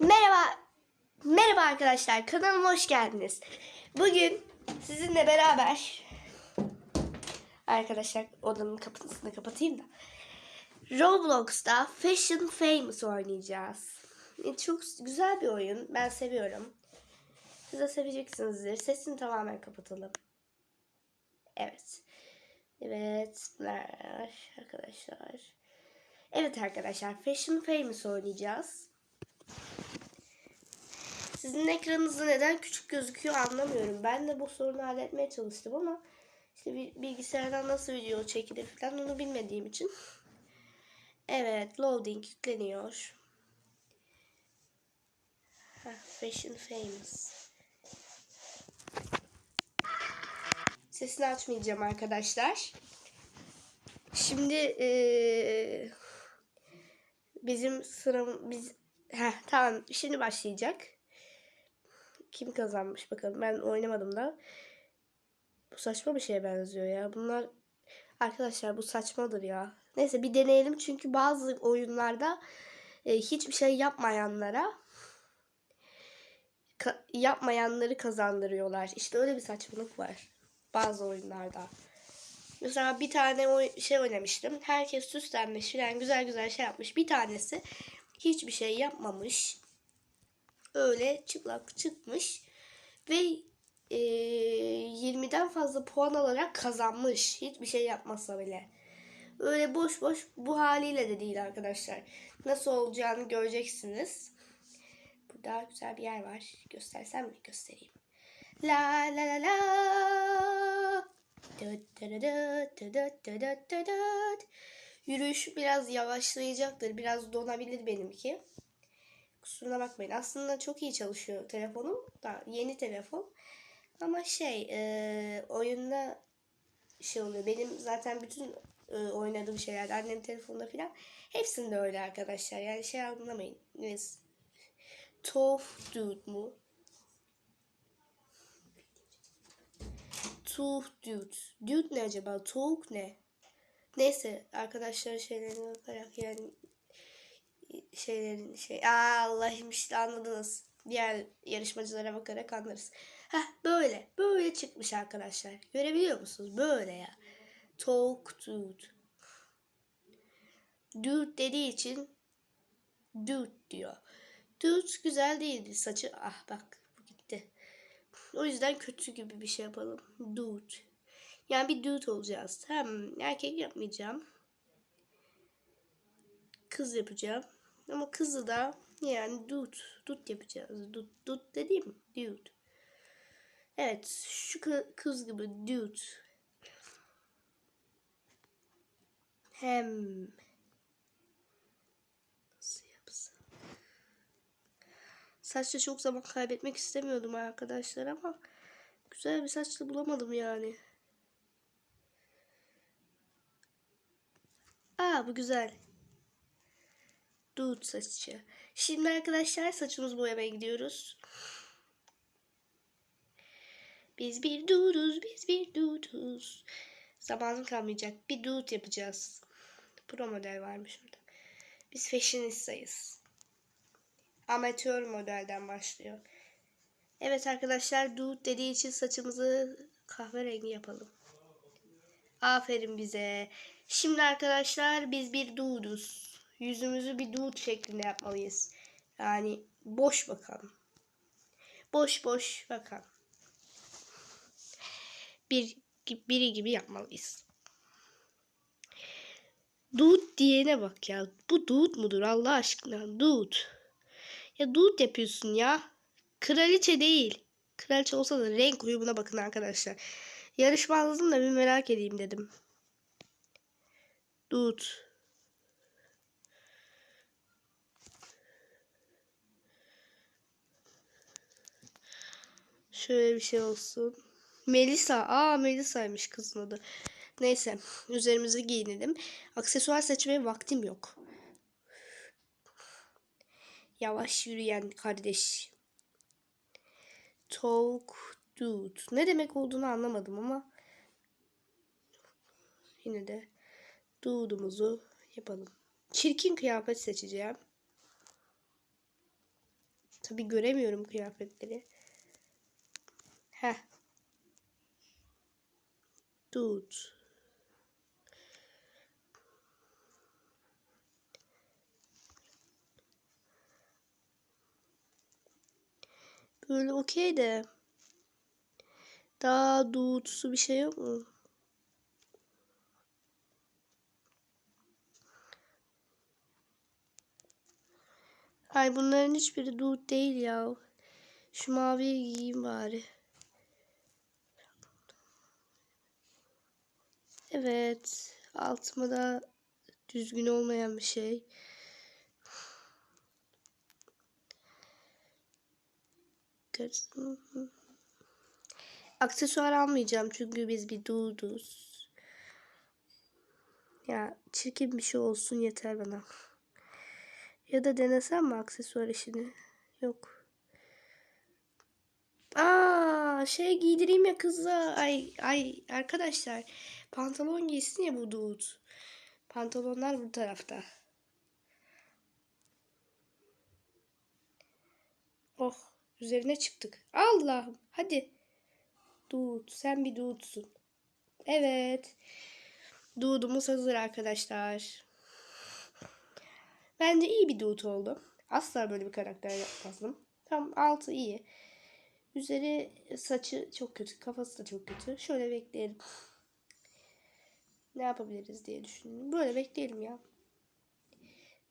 Merhaba. Merhaba arkadaşlar. Kanalıma hoş geldiniz. Bugün sizinle beraber arkadaşlar odanın kapısını kapatayım da Roblox'ta Fashion Famous oynayacağız. E, Çok güzel bir oyun. Ben seviyorum. Siz de seveceksinizdir. Sesini tamamen kapatalım. Evet. Evet. Arkadaşlar. Evet arkadaşlar. Fashion Famous oynayacağız. Sizin ekranınızda neden küçük gözüküyor anlamıyorum. Ben de bu sorunu halletmeye çalıştım ama işte bilgisayardan nasıl video çekilir falan onu bilmediğim için. Evet, loading yükleniyor. Heh, Fashion Famous. Sesini açmayacağım arkadaşlar. Şimdi eee, bizim sıram biz Heh, tamam şimdi başlayacak. Kim kazanmış bakalım. Ben oynamadım da. Bu saçma bir şeye benziyor ya. Bunlar arkadaşlar bu saçmadır ya. Neyse bir deneyelim çünkü bazı oyunlarda e, hiçbir şey yapmayanlara ka- yapmayanları kazandırıyorlar. İşte öyle bir saçmalık var bazı oyunlarda. Mesela bir tane oy- şey oynamıştım. Herkes süslenmiş filan güzel güzel şey yapmış. Bir tanesi hiçbir şey yapmamış. Öyle çıplak çıkmış ve e, 20'den fazla puan alarak kazanmış. Hiçbir şey yapmasa bile. Öyle boş boş bu haliyle de değil arkadaşlar. Nasıl olacağını göreceksiniz. Burada güzel bir yer var. Göstersem mi? Göstereyim. La la la la. Dıt dıt dıt dıt dıt dıt dıt dıt. Yürüyüş biraz yavaşlayacaktır. Biraz donabilir benimki. Kusuruna bakmayın. Aslında çok iyi çalışıyor telefonum. Da yeni telefon. Ama şey e, oyunda şey oluyor. Benim zaten bütün e, oynadığım şeyler annem telefonda falan hepsinde öyle arkadaşlar. Yani şey anlamayın. Biz Tof Dude mu? Tuh Dude. Dude ne acaba? Tuğuk ne? Neyse arkadaşlar şeylerine bakarak yani şeylerin şey Aa, Allah'ım işte anladınız. Diğer yarışmacılara bakarak anlarız. Heh böyle. Böyle çıkmış arkadaşlar. Görebiliyor musunuz? Böyle ya. Talk dude. Dude dediği için dude diyor. Dude güzel değildi saçı. Ah bak bu gitti. O yüzden kötü gibi bir şey yapalım. Dude. Yani bir dude olacağız. Hem erkek yapmayacağım. Kız yapacağım. Ama kızı da yani dude. Dude yapacağız. Dude, dude dediğim dude. Evet şu kı- kız gibi dude. Hem nasıl? Saçta çok zaman kaybetmek istemiyordum arkadaşlar ama güzel bir saçlı bulamadım yani. Aa bu güzel. Dude saçı. Şimdi arkadaşlar saçımızı boyamaya gidiyoruz. Biz bir duduz, biz bir duduz. Zamanım kalmayacak. Bir dude yapacağız. Pro model varmış orada. Biz fashionistayız. Amatör modelden başlıyor. Evet arkadaşlar dude dediği için saçımızı kahverengi yapalım. Aferin bize. Şimdi arkadaşlar biz bir dude'uz. Yüzümüzü bir dude şeklinde yapmalıyız. Yani boş bakalım. Boş boş bakalım. Bir biri gibi yapmalıyız. Dude diyene bak ya. Bu dude mudur Allah aşkına? Dude. Ya dude yapıyorsun ya. Kraliçe değil. Kraliçe olsa da renk uyumuna bakın arkadaşlar. Yarışmazdım da bir merak edeyim dedim. Dude. Şöyle bir şey olsun. Melisa. Aa Melisa'ymış kızın adı. Neyse. Üzerimizi giyinelim. Aksesuar seçmeye vaktim yok. Yavaş yürüyen kardeş. Talk dude. Ne demek olduğunu anlamadım ama yine de dude'umuzu yapalım. Çirkin kıyafet seçeceğim. Tabi göremiyorum kıyafetleri. Heh. Dude. Böyle okey de. Daha dude'su bir şey yok mu? Ay bunların hiçbiri dude değil ya. Şu maviyi giyeyim bari. Evet. Altıma da düzgün olmayan bir şey. Aksesuar almayacağım çünkü biz bir dude'uz. Ya çirkin bir şey olsun yeter bana. Ya da denesem mi aksesuar işini? Yok. Aa şey giydireyim ya kıza. Ay ay arkadaşlar. Pantolon giysin ya bu dude. Pantolonlar bu tarafta. Oh üzerine çıktık. Allah'ım hadi. Dude sen bir dude'sun. Evet. Dude'umuz hazır arkadaşlar. Bence iyi bir dude oldu. Asla böyle bir karakter yapmazdım. Tam altı iyi. Üzeri saçı çok kötü. Kafası da çok kötü. Şöyle bekleyelim. Ne yapabiliriz diye düşündüm. Böyle bekleyelim ya.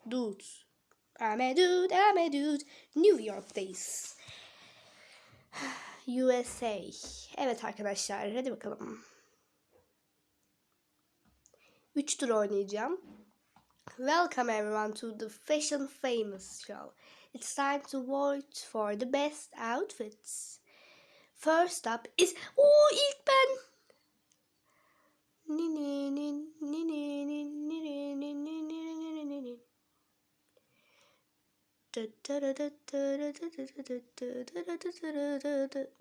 Dude. I'm a dude, I'm a dude. New York'tayız. USA. Evet arkadaşlar hadi bakalım. 3 tur oynayacağım. Welcome everyone to the Fashion Famous show. It's time to vote for the best outfits. First up is... Oo ilk ben.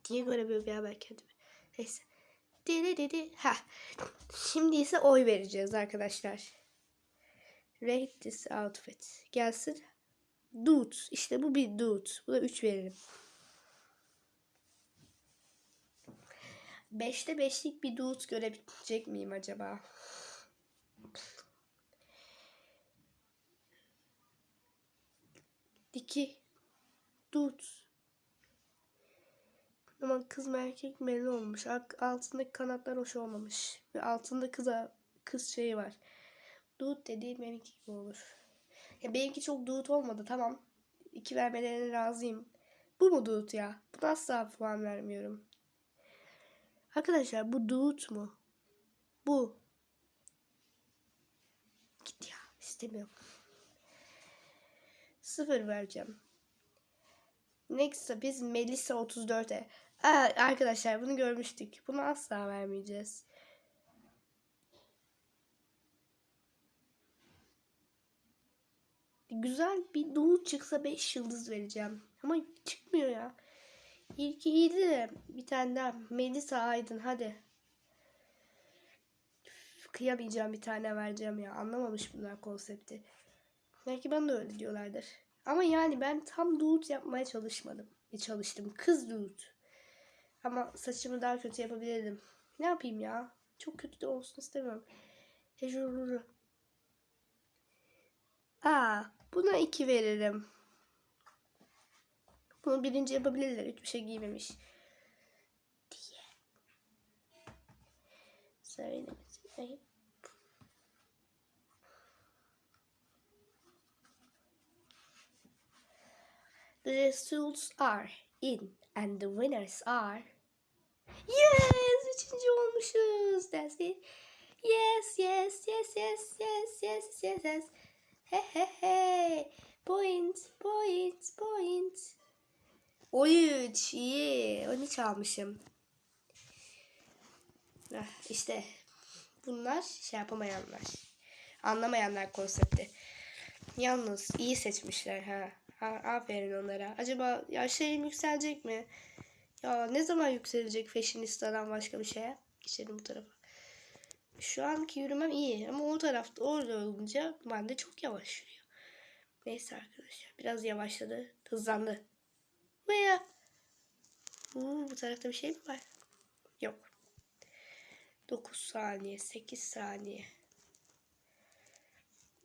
diye göremiyorum ya ben kendimi. Neyse. Dedi dedi. Ha. Şimdi ise oy vereceğiz arkadaşlar. Rate this outfit. Gelsin. Dude. İşte bu bir dude. Bu da 3 veririm. 5'te 5'lik bir dude görebilecek miyim acaba? İki. Dude. Ama kız mı erkek belli olmuş. Altındaki kanatlar hoş olmamış. Ve altında kıza kız şeyi var. Dude dediğim benimki gibi olur. Ya benimki çok dude olmadı tamam. İki vermelerine razıyım. Bu mu dude ya? Bu asla puan vermiyorum. Arkadaşlar bu dude mu? Bu. Git ya istemiyorum. Sıfır vereceğim. Next'a biz Melissa 34'e. Aa, arkadaşlar bunu görmüştük. Bunu asla vermeyeceğiz. Güzel bir doğu çıksa 5 yıldız vereceğim. Ama çıkmıyor ya. İlki iyiydi de bir tane daha. Melisa Aydın hadi. Kıyamayacağım bir tane vereceğim ya. Anlamamış bunlar konsepti. Belki ben de öyle diyorlardır. Ama yani ben tam dude yapmaya çalışmadım. E çalıştım. Kız dude. Ama saçımı daha kötü yapabilirdim. Ne yapayım ya? Çok kötü de olsun istemiyorum. Hejururu. Aa, buna iki veririm. Bunu birinci yapabilirler. Hiçbir şey giymemiş. Diye. Söylemesin. The results are in and the winners are Yes! Üçüncü olmuşuz. That's it. Yes, yes, yes, yes, yes, yes, yes, yes. He he he. Point, point, point. 13 iyi. 13 almışım. Ah, işte bunlar şey yapamayanlar. Anlamayanlar konsepti. Yalnız iyi seçmişler ha. ha aferin onlara. Acaba ya şeyim yükselecek mi? Ya ne zaman yükselecek fashionisttadan başka bir şeye? Geçelim bu tarafa. Şu anki yürümem iyi ama o tarafta orada olunca ben de çok yavaş yürüyor. Neyse arkadaşlar biraz yavaşladı. Hızlandı. Where? Oo, bu tarafta bir şey mi var? Yok. 9 saniye, 8 saniye.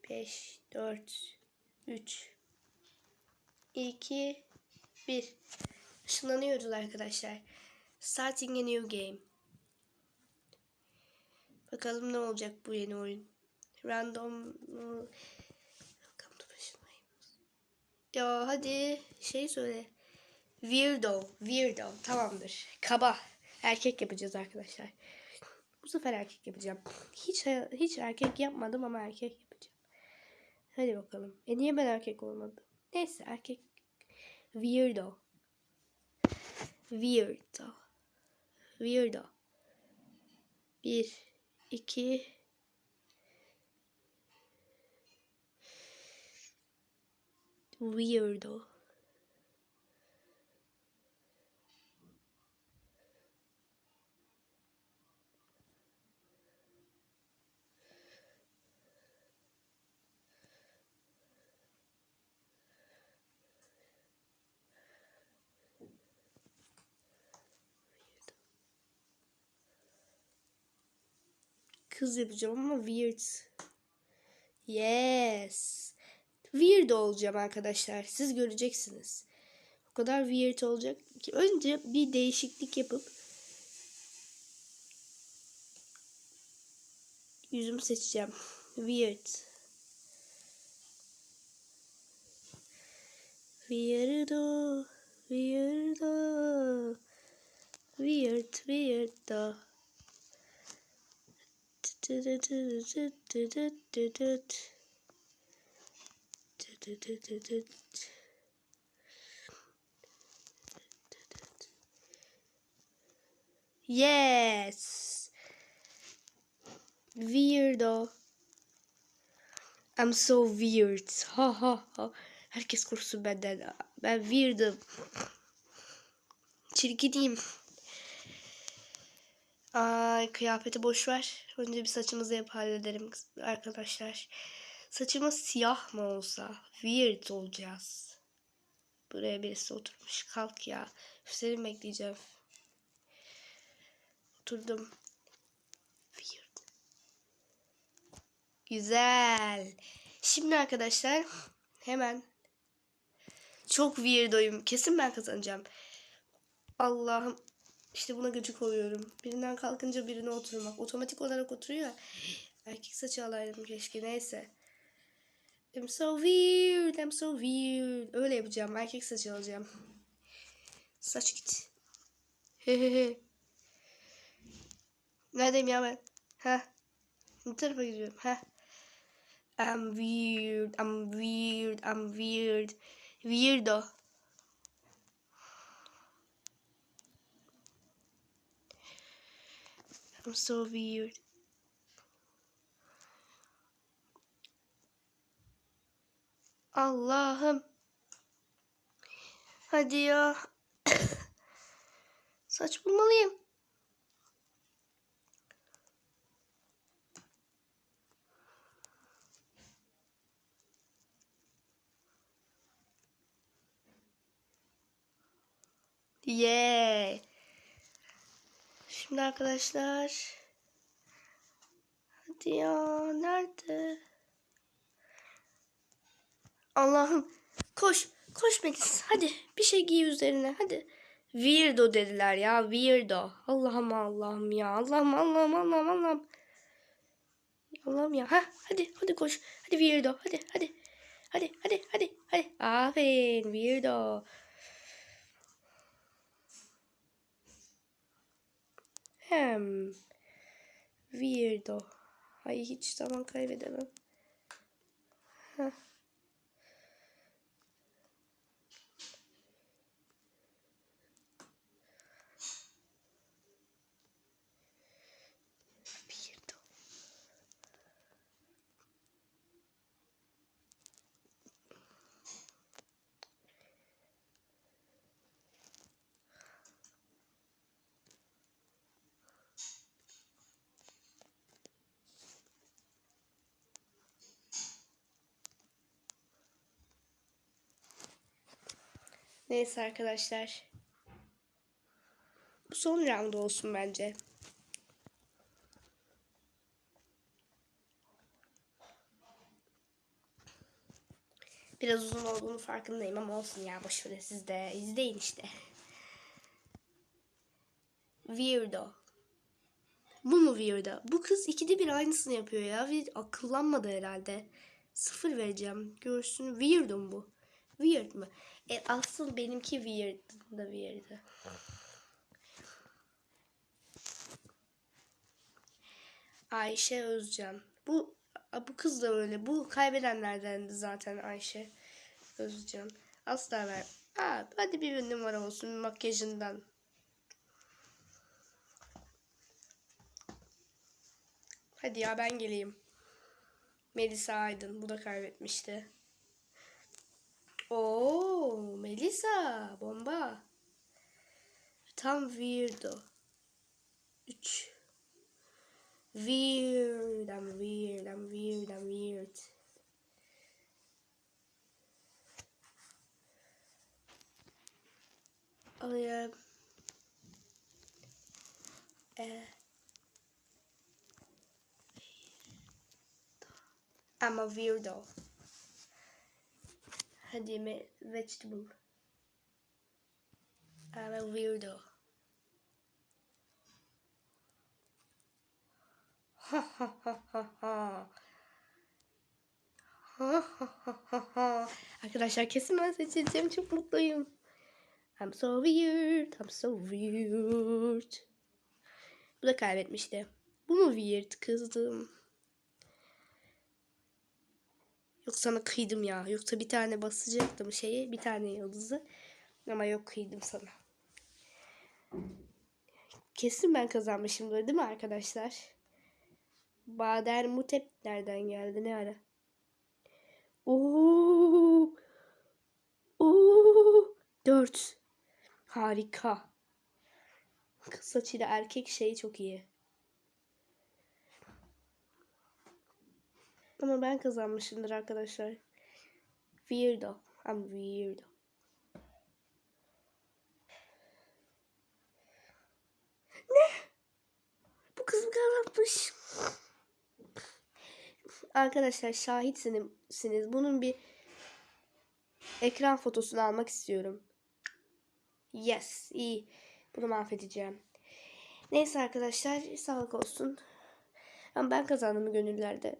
5, 4, 3, 2, 1. Işınlanıyoruz arkadaşlar. Starting a new game. Bakalım ne olacak bu yeni oyun. Random. Ya hadi şey söyle. Weirdo, weirdo. Tamamdır. Kaba. Erkek yapacağız arkadaşlar. Bu sefer erkek yapacağım. Hiç hiç erkek yapmadım ama erkek yapacağım. Hadi bakalım. E niye ben erkek olmadım? Neyse erkek. Weirdo. Weirdo. Weirdo. Bir, iki, weirdo. Kız yapacağım ama weird. Yes. Weird olacağım arkadaşlar. Siz göreceksiniz. O kadar weird olacak ki önce bir değişiklik yapıp yüzümü seçeceğim. Weird. Weirdo. Weirdo. Weird, weirdo. Yes. Weirdo. I'm so weird. Ha ha ha. Herkes korksun benden. Ben weird'ım. Çirkiniyim. Ay kıyafeti boş ver. Önce bir saçımızı yap hallederim arkadaşlar. Saçımız siyah mı olsa weird olacağız. Buraya birisi oturmuş. Kalk ya. Seni bekleyeceğim. Oturdum. Weird. Güzel. Şimdi arkadaşlar hemen çok weirdoyum. Kesin ben kazanacağım. Allah'ım işte buna gıcık oluyorum. Birinden kalkınca birine oturmak. Otomatik olarak oturuyor. Erkek saçı alaydım keşke. Neyse. I'm so weird. I'm so weird. Öyle yapacağım. Erkek saçı alacağım. Saç git. Hehehe. Neredeyim ya ben? Ha? Ne tarafa gidiyorum? Ha? I'm weird. I'm weird. I'm weird. Weirdo. I'm so weird. Allah'ım. Hadi ya. Saç bulmalıyım. Yeah. Şimdi arkadaşlar. Hadi ya. Nerede? Allah'ım. Koş. Koş Melis. Hadi. Bir şey giy üzerine. Hadi. Weirdo dediler ya. Weirdo. Allah'ım Allah'ım ya. Allah'ım Allah'ım Allah'ım Allah'ım. Allah'ım ya. Ha, hadi hadi koş. Hadi weirdo. Hadi hadi. Hadi hadi hadi. Hadi. Aferin weirdo. Hem. Weirdo. Ay hiç zaman kaybedemem. Heh. Neyse arkadaşlar. Bu son round olsun bence. Biraz uzun olduğunu farkındayım ama olsun ya boşver siz de izleyin işte. Weirdo. Bu mu weirdo? Bu kız ikide bir aynısını yapıyor ya akıllanmadı herhalde. Sıfır vereceğim. Görsün weirdo mu bu? Weird mı? E asıl benimki weird da weird'ı. Ayşe Özcan. Bu bu kız da öyle. Bu kaybedenlerdendi zaten Ayşe Özcan. Asla ver. Aa, hadi bir numara olsun makyajından. Hadi ya ben geleyim. Melisa Aydın. Bu da kaybetmişti. Oh, Oo, Melisa. Bomba. Tam weirdo. 3 Weird, I'm weird, I'm weird, I'm weird. Oh, Alayım. Ee, eh. I'm a weirdo. Hadi me vegetable. I'm a weirdo. Ha ha ha ha ha. Arkadaşlar kesin ben seçileceğim. Çok mutluyum. I'm so weird. I'm so weird. Bu da kaybetmişti. Bu mu weird kızım? Yok sana kıydım ya. Yoksa bir tane basacaktım şeyi. Bir tane yıldızı. Ama yok kıydım sana. Kesin ben kazanmışımdır değil mi arkadaşlar? Bader Mutep nereden geldi ne ara? Oo! Oo! Dört. Harika. Kız saçıyla erkek şeyi çok iyi. Ama ben kazanmışımdır arkadaşlar. Weirdo. I'm weirdo. Ne? Bu kız kazanmış. Arkadaşlar şahitsiniz. Bunun bir ekran fotosunu almak istiyorum. Yes, iyi. Bunu mahvedeceğim. Neyse arkadaşlar, sağlık olsun. Ama ben kazandım gönüllerde.